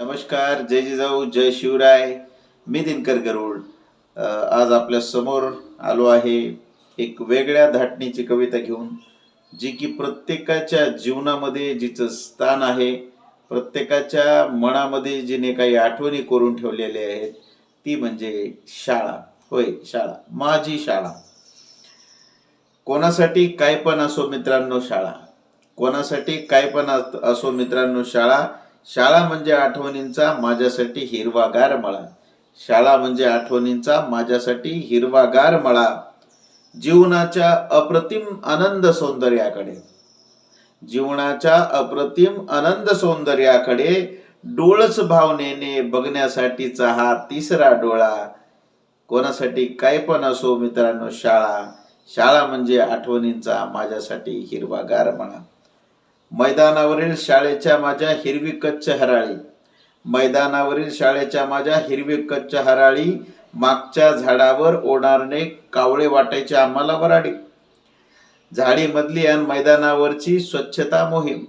नमस्कार जय जिजाऊ जय शिवराय मी दिनकर गरुड. आज आपल्यासमोर आलो आहे एक वेगळ्या धाटणीची कविता घेऊन जी की प्रत्येकाच्या जीवनामध्ये जिचं स्थान आहे प्रत्येकाच्या मनामध्ये जिने काही आठवणी करून ठेवलेल्या आहेत ती म्हणजे शाळा. होय शाळा. माझी शाळा. कोणासाठी काय पण असो मित्रांनो शाळा. कोणासाठी काय पण असो मित्रांनो शाळा शाळा म्हणजे आठवणींचा माझ्यासाठी हिरवागार मळा. शाळा म्हणजे आठवणींचा माझ्यासाठी हिरवागार मळा. जीवनाच्या अप्रतिम आनंद सौंदर्याकडे. जीवनाच्या अप्रतिम आनंद सौंदर्याकडे डोळस भावनेने बघण्यासाठीचा हा तिसरा डोळा. कोणासाठी काय पण असो मित्रांनो शाळा. शाळा म्हणजे आठवणींचा माझ्यासाठी हिरवागार म्हणा मैदानावरील शाळेच्या माझ्या हिरवी कच्च हराळी. मैदानावरील शाळेच्या माझ्या हिरवी कच्च हराळी मागच्या झाडावर ओढणारणे कावळे वाटायचे आम्हाला वराडी. झाडीमधली आणि मैदानावरची स्वच्छता मोहीम.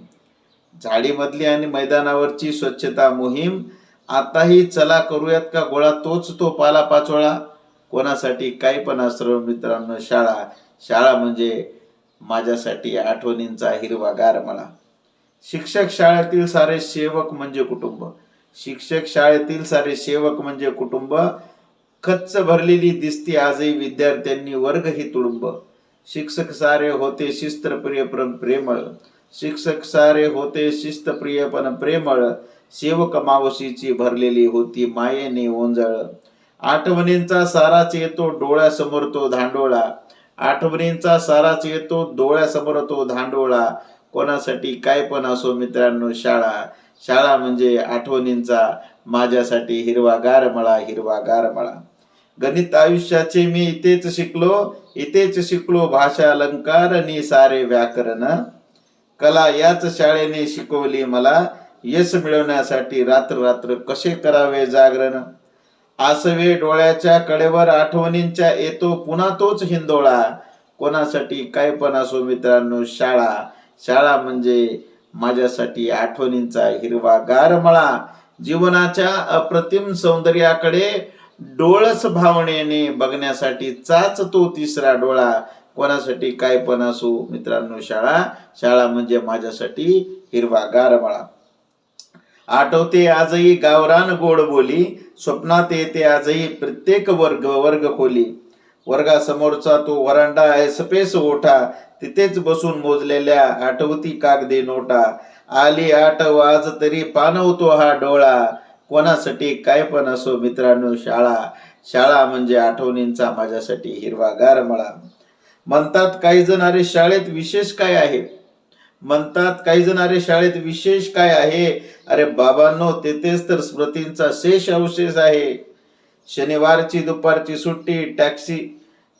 झाडीमधली आणि मैदानावरची स्वच्छता मोहीम. आताही चला करूयात का गोळा तोच तो पाला पाचोळा. कोणासाठी काही पण असरो मित्रांनो शाळा. शाळा म्हणजे माझ्यासाठी आठवणींचा हिरवागार मला शिक्षक शाळेतील सारे सेवक म्हणजे कुटुंब. शिक्षक शाळेतील सारे सेवक म्हणजे कुटुंब. खच्च भरलेली दिसती आजही विद्यार्थ्यांनी वर्ग ही तुडुंब. शिक्षक सारे होते शिस्त्रप्रिय पण प्रेमळ. शिक्षक सारे होते शिस्तप्रिय पण प्रेमळ. सेवक मावशीची भरलेली होती मायेने ओंजळ. आठवणींचा साराच येतो डोळ्यासमोर तो धांडोळा. आठवणींचा साराच येतो डोळ्यासमोर तो धांडोळा. कोणासाठी काय पण असो मित्रांनो शाळा. शाळा म्हणजे आठवणींचा माझ्यासाठी हिरवागार मळा हिरवागार मळा. गणित आयुष्याचे मी इथेच शिकलो इथेच शिकलो भाषा अलंकार आणि सारे व्याकरण. कला याच शाळेने शिकवली मला. यश मिळवण्यासाठी रात्र रात्र कसे करावे जागरण? आसवे डोळ्याच्या कडेवर आठवणींच्या येतो पुन्हा तोच हिंदोळा. कोणासाठी काय पण असो मित्रांनो शाळा. शाळा म्हणजे माझ्यासाठी आठवणींचा हिरवागार मळा. जीवनाच्या अप्रतिम सौंदर्याकडे डोळस भावनेने बघण्यासाठी चाच तो तिसरा डोळा. कोणासाठी काय पण असो मित्रांनो शाळा. शाळा म्हणजे माझ्यासाठी हिरवागार मळा. आठवते आजही गावरान गोड बोली. स्वप्नात येते आजही प्रत्येक वर्ग वर्ग खोली. वर्गासमोरचा तो वरांडा आहे सपेस ओठा. तिथेच बसून मोजलेल्या आठवती कागदे नोटा. आली आठव आज तरी पानवतो हा डोळा. कोणासाठी काय पण असो मित्रांनो शाळा. शाळा म्हणजे आठवणींचा माझ्यासाठी हिरवागार मळा. म्हणतात काही जण अरे शाळेत विशेष काय आहे? म्हणतात काही जण अरे शाळेत विशेष काय आहे? अरे बाबांनो तेथेच तर स्मृतींचा शेष अवशेष आहे. शनिवारची दुपारची सुट्टी टॅक्सी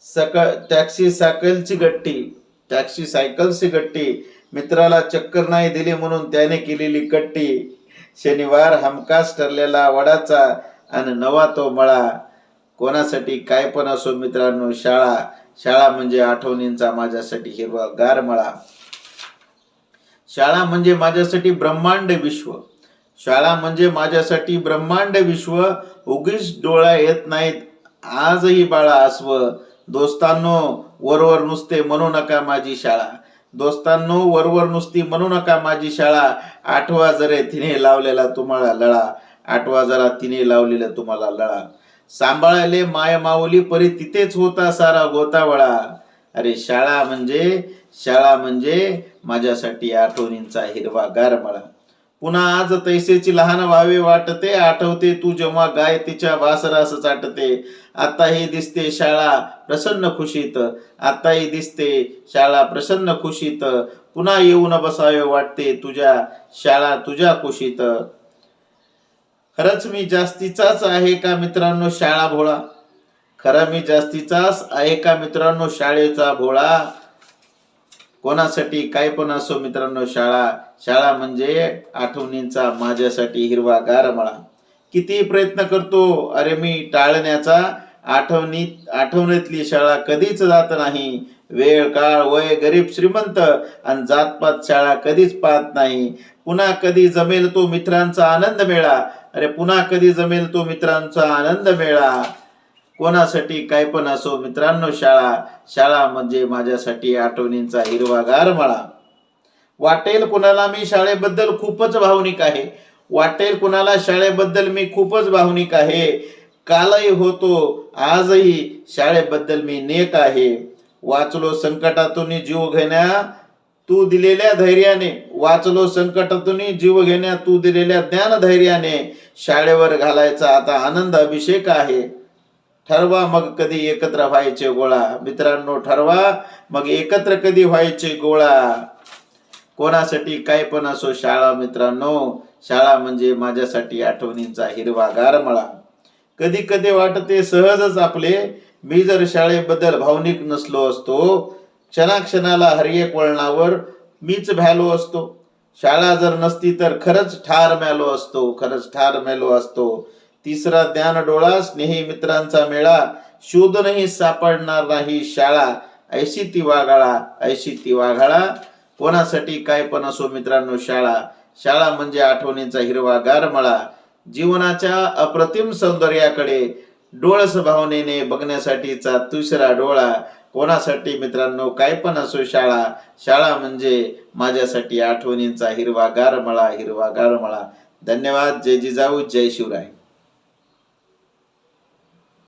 सकाळ टॅक्सी सायकलची गट्टी टॅक्सी सायकलची गट्टी मित्राला चक्कर नाही दिली म्हणून त्याने केलेली कट्टी शनिवार हमखास ठरलेला वडाचा आणि नवा तो मळा. कोणासाठी काय पण असो मित्रांनो शाळा शाळा म्हणजे आठवणींचा माझ्यासाठी हिरवा गार मळा. शाळा म्हणजे माझ्यासाठी ब्रह्मांड विश्व. शाळा म्हणजे माझ्यासाठी ब्रह्मांड विश्व. उगीच डोळा येत नाहीत. आजही बाळा अस्व. दोस्तांनो वरवर नुसते म्हणू नका माझी शाळा. दोस्तांनो वरवर नुसती म्हणू नका माझी शाळा. आठवा जरे तिने लावलेला तुम्हाला लळा. आठवा जरा तिने लावलेला तुम्हाला लळा. सांभाळले माय माऊली परी तिथेच होता सारा गोतावळा. अरे शाळा म्हणजे शाळा म्हणजे माझ्यासाठी आठवणींचा हिरवा गारमळा. पुन्हा आज तैसेची लहान व्हावे वाटते आठवते तू जेव्हा गाय तिच्या वासरास चाटते. आताही दिसते शाळा प्रसन्न खुशीत आताही दिसते शाळा प्रसन्न खुशीत. पुन्हा येऊन बसावे वाटते तुझ्या शाळा तुझ्या खुशीत खरंच मी जास्तीचाच आहे का मित्रांनो शाळा भोळा? खरं मी जास्तीचाच आहे का मित्रांनो शाळेचा भोळा? कोणासाठी काय पण असो मित्रांनो शाळा शाळा म्हणजे आठवणींचा माझ्यासाठी हिरवा गार मळा. किती प्रयत्न करतो अरे मी टाळण्याचा आठवणीत आठवणीतली शाळा कधीच जात नाही. वेळ काळ वय गरीब श्रीमंत आणि जातपात शाळा कधीच पाहत नाही. पुन्हा कधी जमेल तो मित्रांचा आनंद मेळा. अरे पुन्हा कधी जमेल तो मित्रांचा आनंद मेळा. कोणासाठी काय पण असो मित्रांनो शाळा शाळा म्हणजे माझ्यासाठी आठवणींचा हिरवागार मळा. वाटेल कुणाला मी शाळेबद्दल खूपच भावनिक आहे. वाटेल कुणाला शाळेबद्दल मी खूपच भावनिक आहे. कालही होतो आजही शाळेबद्दल मी नेक आहे. वाचलो संकटातून जीव घेण्या तू दिलेल्या धैर्याने. वाचलो संकटातून जीव घेण्या तू दिलेल्या ज्ञान धैर्याने शाळेवर घालायचा आता आनंद अभिषेक आहे. ठरवा मग कधी एकत्र व्हायचे गोळा. मित्रांनो ठरवा मग एकत्र कधी व्हायचे गोळा. कोणासाठी काय पण असो शाळा मित्रांनो. शाळा म्हणजे माझ्यासाठी आठवणींचा हिरवागार मळा. कधी कधी वाटते सहजच आपले. मी जर शाळेबद्दल भावनिक नसलो असतो क्षणाक्षणाला हर एक वळणावर मीच भ्यालो असतो. शाळा जर नसती तर खरंच ठार मॅलो असतो खरंच ठार मेलो असतो. तिसरा ज्ञान डोळा स्नेही मित्रांचा मेळा शोधनही सापडणार नाही शाळा. ऐशी ती वाघाळा ऐशी ती वाघाळा कोणासाठी काय पण असो मित्रांनो शाळा. शाळा म्हणजे आठवणींचा हिरवा गारमळा जीवनाच्या अप्रतिम सौंदर्याकडे डोळस भावनेने बघण्यासाठीचा तुसरा डोळा. कोणासाठी मित्रांनो काय पण असो शाळा. शाळा म्हणजे माझ्यासाठी आठवणींचा हिरवा गारमळा हिरवा गारमळा धन्यवाद. जय जिजाऊ जय शिवराय.